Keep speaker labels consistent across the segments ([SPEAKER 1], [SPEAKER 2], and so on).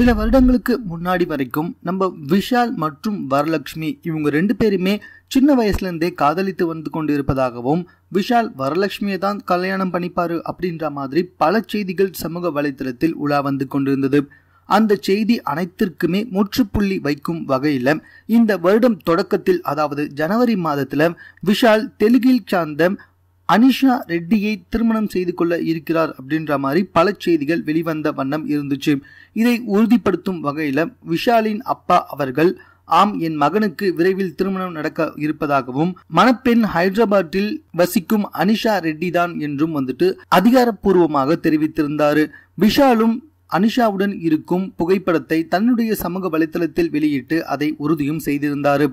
[SPEAKER 1] சில வருடங்களுக்கு முன்னாடி வரைக்கும் நம்ம விஷால் மற்றும் வரலட்சுமி இவங்க ரெண்டு பேருமே சின்ன வயசுலேருந்தே காதலித்து வந்து கொண்டு இருப்பதாகவும் விஷால் வரலட்சுமியை தான் கல்யாணம் பண்ணிப்பாரு அப்படின்ற மாதிரி பல செய்திகள் சமூக வலைத்தளத்தில் உலா வந்து கொண்டிருந்தது. அந்த செய்தி அனைத்திற்குமே முற்றுப்புள்ளி வைக்கும் வகையில் இந்த வருடம் தொடக்கத்தில் அதாவது ஜனவரி மாதத்தில் விஷால் தெலுங்கில் சார்ந்த அனிஷா ரெட்டியை திருமணம் செய்து கொள்ள இருக்கிறார் அப்படின்ற மாதிரி பல செய்திகள் வெளிவந்த வண்ணம் இருந்துச்சு. இதை உறுதிப்படுத்தும் வகையில் விஷாலின் அப்பா அவர்கள் ஆம் என் மகனுக்கு விரைவில் திருமணம் நடக்க இருப்பதாகவும் மணப்பெண் ஹைதராபாத்தில் வசிக்கும் அனிஷா ரெட்டி தான் என்றும் வந்துட்டு அதிகாரப்பூர்வமாக தெரிவித்திருந்தாரு. விஷாலும் அனிஷாவுடன் இருக்கும் புகைப்படத்தை தன்னுடைய சமூக வலைதளத்தில் வெளியிட்டு அதை உறுதியும் செய்திருந்தார்.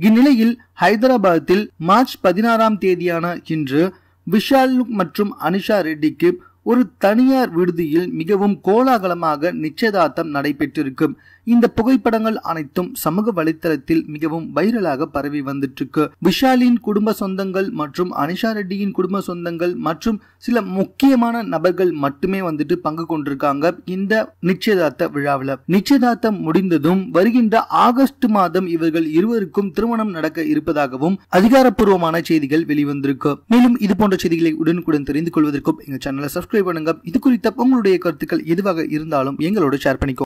[SPEAKER 1] இந்நிலையில் ஹைதராபாத்தில் மார்ச் பதினாறாம் தேதியான இன்று விஷால் மற்றும் அனிஷா ரெட்டிக்கு ஒரு தனியார் விடுதியில் மிகவும் கோலாகலமாக நிச்சயதார்த்தம் நடைபெற்றிருக்கும். இந்த புகைப்படங்கள் அனைத்தும் சமூக வலைத்தளத்தில் மிகவும் வைரலாக பரவி வந்துட்டு விஷாலின் குடும்ப சொந்தங்கள் மற்றும் அனிஷா ரெட்டியின் குடும்ப சொந்தங்கள் மற்றும் சில முக்கியமான நபர்கள் மட்டுமே வந்துட்டு பங்கு கொண்டிருக்காங்க இந்த நிச்சயதார்த்த விழாவில். நிச்சயதார்த்தம் முடிந்ததும் வருகின்ற ஆகஸ்ட் மாதம் இவர்கள் இருவருக்கும் திருமணம் நடக்க இருப்பதாகவும் அதிகாரப்பூர்வமான செய்திகள் வெளிவந்திருக்கு. மேலும் இது போன்ற செய்திகளை உடனுக்குடன் தெரிந்து கொள்வதற்கும் எங்க சேனலை சப்ஸ்கிரைப் பண்ணுங்க. இது குறித்த உங்களுடைய கருத்துக்கள் எதுவாக இருந்தாலும் எங்களோட ஷேர் பண்ணிக்கோ.